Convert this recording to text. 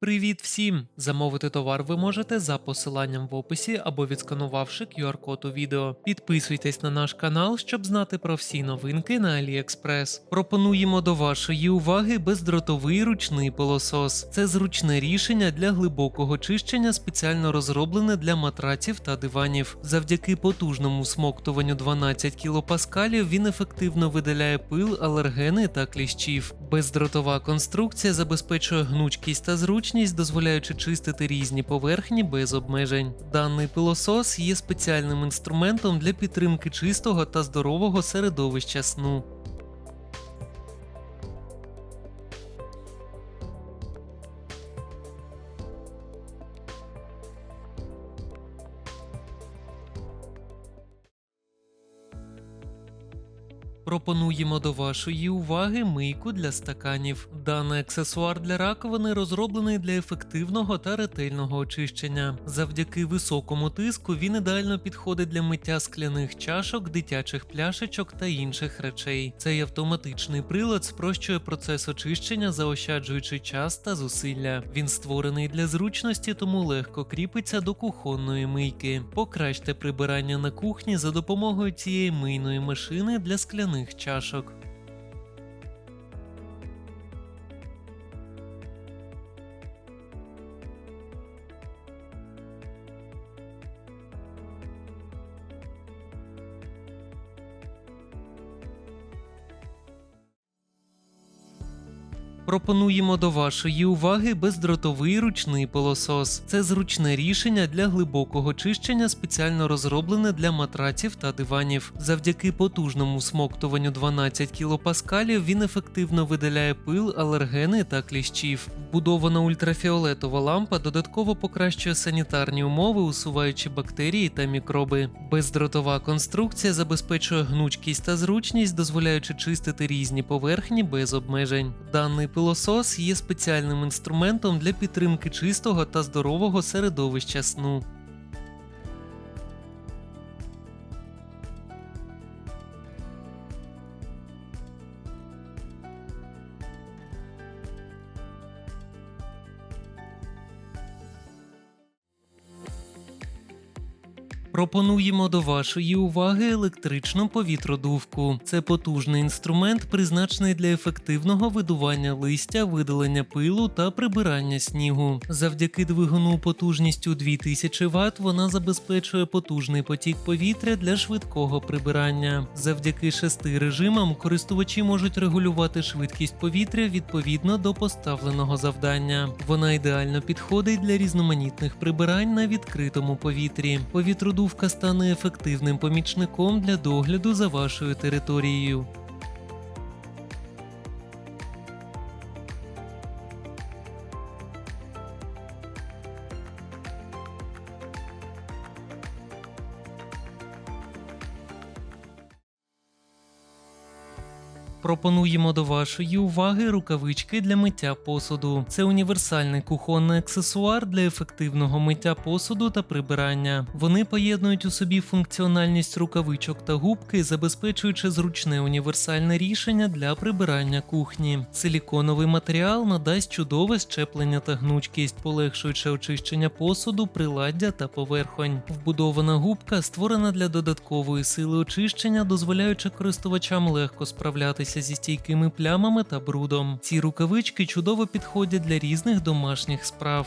Привіт всім! Замовити товар ви можете за посиланням в описі або відсканувавши QR-код у відео. Підписуйтесь на наш канал, щоб знати про всі новинки на AliExpress. Пропонуємо до вашої уваги бездротовий ручний пилосос. Це зручне рішення для глибокого чищення, спеціально розроблене для матраців та диванів. Завдяки потужному смоктуванню 12 кПа він ефективно видаляє пил, алергени та кліщів. Бездротова конструкція забезпечує гнучкість та зручність, дозволяючи чистити різні поверхні без обмежень. Даний пилосос є спеціальним інструментом для підтримки чистого та здорового середовища сну. Пропонуємо до вашої уваги мийку для стаканів. Даний аксесуар для раковини розроблений для ефективного та ретельного очищення. Завдяки високому тиску він ідеально підходить для миття скляних чашок, дитячих пляшечок та інших речей. Цей автоматичний прилад спрощує процес очищення, заощаджуючи час та зусилля. Він створений для зручності, тому легко кріпиться до кухонної мийки. Покращте прибирання на кухні за допомогою цієї мийної машини для скляних чашок. Пропонуємо до вашої уваги бездротовий ручний пилосос. Це зручне рішення для глибокого чищення, спеціально розроблене для матраців та диванів. Завдяки потужному смоктуванню 12 кПа він ефективно видаляє пил, алергени та кліщів. Вбудована ультрафіолетова лампа додатково покращує санітарні умови, усуваючи бактерії та мікроби. Бездротова конструкція забезпечує гнучкість та зручність, дозволяючи чистити різні поверхні без обмежень. Даний пилосос є спеціальним інструментом для підтримки чистого та здорового середовища сну. Пропонуємо до вашої уваги електричну повітродувку. Це потужний інструмент, призначений для ефективного видування листя, видалення пилу та прибирання снігу. Завдяки двигуну потужністю 2000 Вт вона забезпечує потужний потік повітря для швидкого прибирання. Завдяки шести режимам користувачі можуть регулювати швидкість повітря відповідно до поставленого завдання. Вона ідеально підходить для різноманітних прибирань на відкритому повітрі. Повітродувка стане ефективним помічником для догляду за вашою територією. Пропонуємо до вашої уваги рукавички для миття посуду. Це універсальний кухонний аксесуар для ефективного миття посуду та прибирання. Вони поєднують у собі функціональність рукавичок та губки, забезпечуючи зручне універсальне рішення для прибирання кухні. Силіконовий матеріал надасть чудове щеплення та гнучкість, полегшуючи очищення посуду, приладдя та поверхонь. Вбудована губка створена для додаткової сили очищення, дозволяючи користувачам легко справлятися зі стійкими плямами та брудом. Ці рукавички чудово підходять для різних домашніх справ.